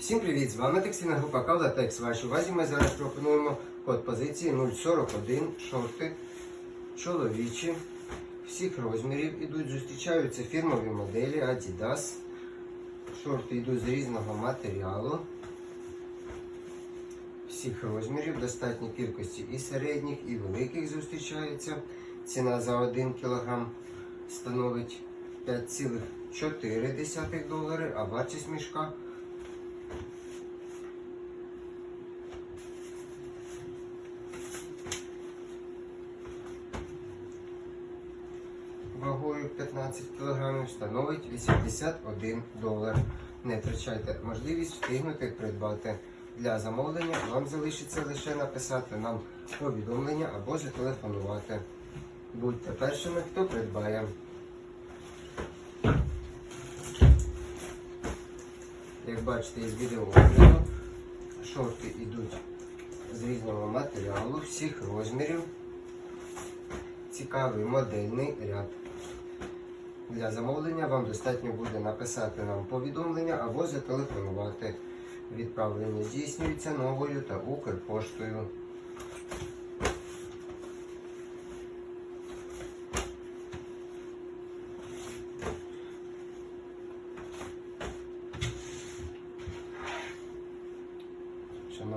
Всім привіт! З вами текстильна група Кавла Текс. Вашій увазі ми зараз пропонуємо код позиції 041 шорти чоловічі всіх розмірів ідуть, зустрічаються фірмові моделі Adidas. Шорти йдуть з різного матеріалу. Всіх розмірів, достатньої кількості і середніх, і великих зустрічається. Ціна за 1 кг становить 5,4 долари, а вартість мішка вагою 15 кг становить 81 долар. Не втрачайте можливість встигнути придбати. Для замовлення вам залишиться лише написати нам повідомлення або зателефонувати. Будьте першими, хто придбає. Бачите із відео, шорти йдуть з різного матеріалу, всіх розмірів. Цікавий модельний ряд. Для замовлення вам достатньо буде написати нам повідомлення або зателефонувати. Відправлення здійснюється новою та Укрпоштою.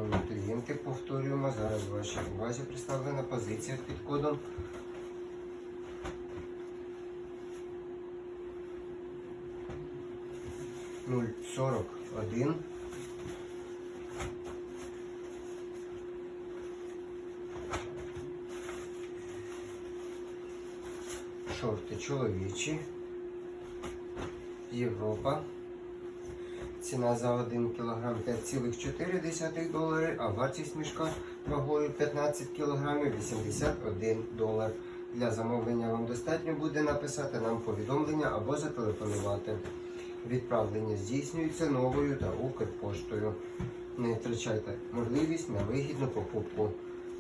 Шановні клієнти, повторюємо, зараз вашій увазі представлена позиція під кодом 041 Шорти чоловічі. Європа. Ціна за 1 кг 5,4 долари, а вартість мішка вагою 15 кг 81 долар. Для замовлення вам достатньо буде написати нам повідомлення або зателефонувати. Відправлення здійснюється новою та Укрпоштою. Не втрачайте можливість на вигідну покупку.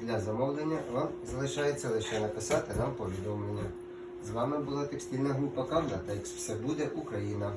Для замовлення вам залишається лише написати нам повідомлення. З вами була текстильна група Кавда Текс. Все буде Україна.